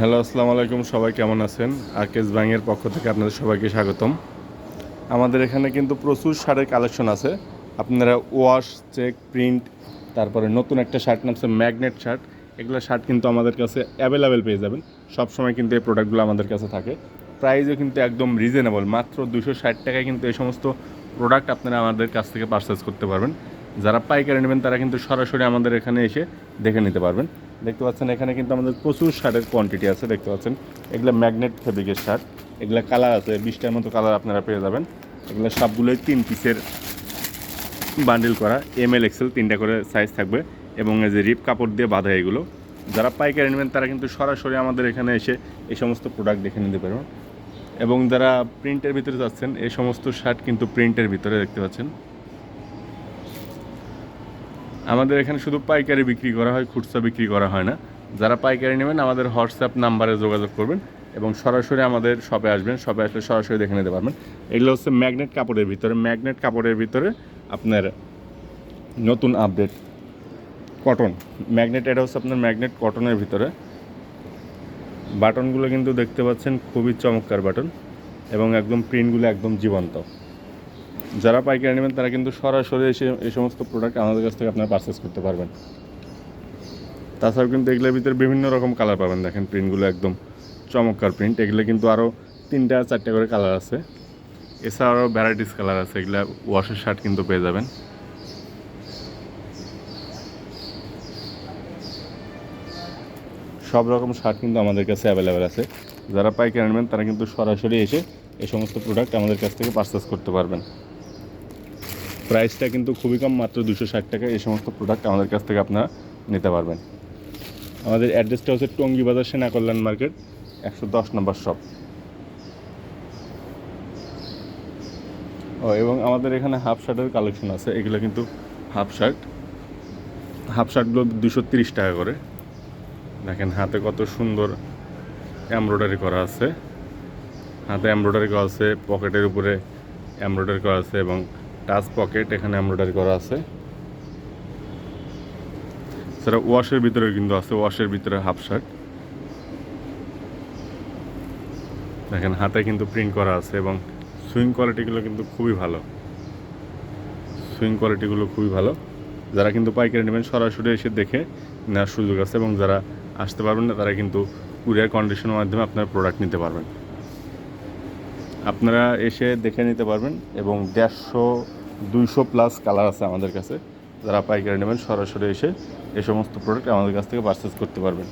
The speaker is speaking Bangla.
হ্যালো, আসসালামু আলাইকুম, সবাই কেমন আছেন? আরকেস ব্যাংকের পক্ষ থেকে আপনাদের সবাইকে স্বাগতম। আমাদের এখানে কিন্তু প্রচুর শার্টের কালেকশন আছে। আপনারা ওয়াশ, চেক, প্রিন্ট, তারপরে নতুন একটা শার্ট নামছে ম্যাগনেট শার্ট। এগুলো শার্ট কিন্তু আমাদের কাছে অ্যাভেলেবেল পেয়ে যাবেন। সব সময় কিন্তু এই প্রোডাক্টগুলো আমাদের কাছে থাকে। প্রাইসও কিন্তু একদম রিজনেবল মাত্র দুশো ষাট টাকায় কিন্তু এই সমস্ত প্রোডাক্ট আপনারা আমাদের কাছ থেকে পারচেস করতে পারবেন। যারা পাইকারি নেবেন, তারা কিন্তু সরাসরি আমাদের এখানে এসে দেখে নিতে পারবেন। দেখতে পাচ্ছেন, এখানে কিন্তু আমাদের প্রচুর শার্টের কোয়ান্টিটি আছে, দেখতে পাচ্ছেন। এগুলো ম্যাগনেট ফেব্রিকের শার্ট এগুলো কালার আছে, বিশটার মতো কালার আপনারা পেয়ে যাবেন। এগুলো সবগুলোই তিন পিসের বান্ডিল করা এম এল এক্সেল তিনটা করে সাইজ থাকবে, এবং এই যে রিপ কাপড় দিয়ে বাঁধা এগুলো। যারা পাইকারি নেবেন, তারা কিন্তু সরাসরি আমাদের এখানে এসে এই সমস্ত প্রোডাক্ট দেখে নিতে পারবেন। এবং যারা প্রিন্টের ভিতরে যাচ্ছেন, এই সমস্ত শার্ট কিন্তু প্রিন্টের ভিতরে দেখতে পাচ্ছেন। আমাদের এখানে শুধু পাইকারি বিক্রি করা হয়, খুচরা বিক্রি করা হয় না। যারা পাইকারি নেবেন, আমাদের হোয়াটসঅ্যাপ নাম্বারে যোগাযোগ করবেন এবং সরাসরি আমাদের শপে আসবেন। শপে আসলে সরাসরি দেখে নিতে পারবেন। এগুলো হচ্ছে ম্যাগনেট কাপড়ের ভিতরে। ম্যাগনেট কাপড়ের ভিতরে আপনার নতুন আপডেট কটন। ম্যাগনেট, এটা হচ্ছে আপনার ম্যাগনেট কটনের ভিতরে। বাটনগুলো কিন্তু দেখতে পাচ্ছেন, খুবই চমৎকার বাটন এবং একদম প্রিন্টগুলো একদম জীবন্ত। যারা পাইকারি নেবেন, তারা কিন্তু সরাসরি এসে এই সমস্ত প্রোডাক্ট আমাদের কাছ থেকে আপনারা পারচেস করতে পারবেন। তাছাড়াও কিন্তু এগুলোর ভিতরে বিভিন্ন রকম কালার পাবেন। দেখেন প্রিন্টগুলো একদম চমৎকার প্রিন্ট এগুলো কিন্তু আরও তিনটা চারটে করে কালার আছে। এছাড়াও ভ্যারাইটিস কালার আছে। এগুলো ওয়াশের শার্ট কিন্তু পেয়ে যাবেন। সব রকম শার্ট কিন্তু আমাদের কাছে অ্যাভেলেবেল আছে। যারা পাইকারি নেবেন, তারা কিন্তু সরাসরি এসে এই সমস্ত প্রোডাক্ট আমাদের কাছ থেকে পারচেস করতে পারবেন। প্রাইসটা কিন্তু খুবই কম, মাত্র দুশো ষাট টাকা। এই সমস্ত প্রোডাক্ট আমাদের কাছ থেকে আপনারা নিতে পারবেন। আমাদের অ্যাড্রেসটা হচ্ছে টঙ্গী বাজার সেনা কল্যাণ মার্কেট একশো দশ নম্বর শপ ও, এবং আমাদের এখানে হাফ শার্টের কালেকশন আছে। এগুলো কিন্তু হাফ শার্ট হাফ শার্টগুলো দুশো তিরিশ টাকা করে। দেখেন, হাতে কত সুন্দর এমব্রয়ডারি করা আছে। হাতে এমব্রয়ডারি করা আছে পকেটের উপরে এমব্রয়ডারি করা আছে এবং টাচ পকেট এখানে এমব্রয়ডারি করা আছে। সেটা ওয়াশের ভিতরে কিন্তু আছে, ওয়াশের ভিতরে হাফ শার্ট। দেখেন, হাতে কিন্তু প্রিন্ট করা আছে এবং সুইং কোয়ালিটিগুলো কিন্তু খুবই ভালো। সুইং কোয়ালিটিগুলো খুবই ভালো। যারা কিন্তু পাইকারি নেবেন, সরাসরি এসে দেখে নেওয়ার সুযোগ আছে এবং যারা আসতে পারবেন না, তারা কিন্তু কুরিয়ার কন্ডিশনের মাধ্যমে আপনার প্রোডাক্ট নিতে পারবেন। আপনারা এসে দেখে নিতে পারবেন এবং দেড়শো, দুইশো প্লাস কালার আছে আমাদের কাছে। যারা পাইকারি নেবেন সরাসরি এসে এ সমস্ত প্রোডাক্ট আমাদের কাছ থেকে পারচেস করতে পারবেন।